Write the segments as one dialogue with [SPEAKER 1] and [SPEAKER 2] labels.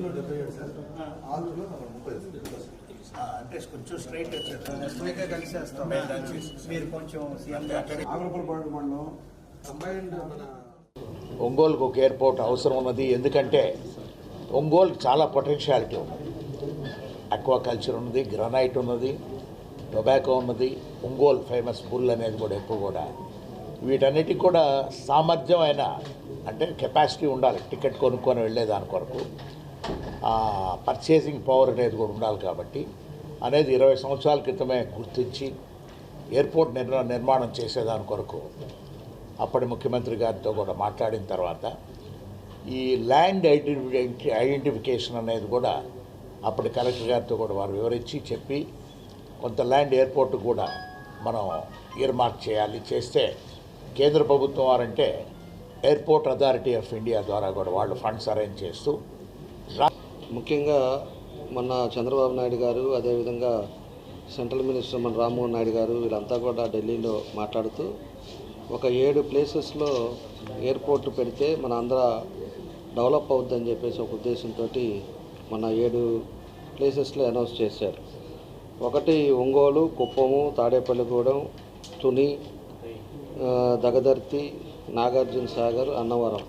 [SPEAKER 1] అందులో డెబ్బై ఏడు సార్. ఆంధ్రలో ముప్పై
[SPEAKER 2] అంటే కొంచెం స్ట్రైట్
[SPEAKER 3] కలిసి వేస్తాం మీరు కొంచెం సీఎం
[SPEAKER 1] ఆగ్రపల్లి మండలం కంబైన్డ్ మన
[SPEAKER 4] ఒంగోలుకు ఒక ఎయిర్పోర్ట్ అవసరం ఉన్నది. ఎందుకంటే ఒంగోలుకి చాలా పొటెన్షియాలిటీ ఉంది అక్వాకల్చర్ ఉన్నది గ్రనైట్ ఉన్నది టొబాకో ఉన్నది ఒంగోలు ఫేమస్ బుల్ అనేది కూడా ఎప్పుడు కూడా. వీటన్నిటికి కూడా సామర్థ్యం అయిన అంటే కెపాసిటీ ఉండాలి. టికెట్ కొనుక్కొని వెళ్ళేదాని కొరకు. పర్చేసింగ్ పవర్ అనేది కూడా ఉండాలి కాబట్టి అనేది ఇరవై సంవత్సరాల క్రితమే గుర్తించి ఎయిర్పోర్ట్ నిర్మా నిర్మాణం చేసేదాని కొరకు అప్పటి ముఖ్యమంత్రి గారితో కూడా మాట్లాడిన తర్వాత ఈ ల్యాండ్ ఐడెంటిఫి ఐడెంటిఫికేషన్ అనేది కూడా అప్పటి కలెక్టర్ గారితో కూడా వారు వివరించి చెప్పి కొంత ల్యాండ్ ఎయిర్పోర్ట్ కూడా మనం మార్క్ చేయాలి. చేస్తే కేంద్ర ప్రభుత్వం వారంటే ఎయిర్పోర్ట్ అథారిటీ ఆఫ్ ఇండియా ద్వారా కూడా వాళ్ళు ఫండ్స్ అరేంజ్ చేస్తూ
[SPEAKER 5] ముఖ్యంగా మొన్న చంద్రబాబు నాయుడు గారు అదేవిధంగా సెంట్రల్ మినిస్టర్ మన రామ్మోహన్ నాయుడు గారు వీళ్ళంతా కూడా ఢిల్లీలో మాట్లాడుతూ ఒక ఏడు ప్లేసెస్లో ఎయిర్పోర్ట్ పెడితే మన ఆంధ్ర డెవలప్ అవుద్దని చెప్పేసి ఒక ఉద్దేశంతో మన ఏడు ప్లేసెస్లో అనౌన్స్ చేశారు. ఒకటి ఒంగోలు కుప్పము తాడేపల్లిగూడెం తుని దగదర్తి నాగార్జున సాగర్ అన్నవరం.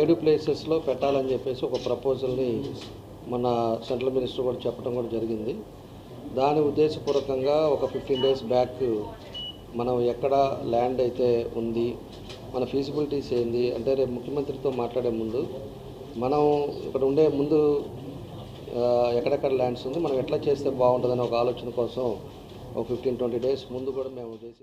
[SPEAKER 5] ఏడు ప్లేసెస్లో పెట్టాలని చెప్పేసి ఒక ప్రపోజల్ని మన సెంట్రల్ మినిస్టర్ కూడా చెప్పడం కూడా జరిగింది. దాని ఉద్దేశపూర్వకంగా ఒక ఫిఫ్టీన్ డేస్ బ్యాక్ మనం ఎక్కడ ల్యాండ్ అయితే ఉంది మన ఫీజిబిలిటీస్ ఏంది అంటే రేపు ముఖ్యమంత్రితో మాట్లాడే ముందు మనం ఇక్కడ ఉండే ముందు ఎక్కడెక్కడ ల్యాండ్స్ ఉంది మనం ఎట్లా చేస్తే బాగుంటుందని ఒక ఆలోచన కోసం ఒక ఫిఫ్టీన్ ట్వంటీ డేస్ ముందు కూడా మేము చేసి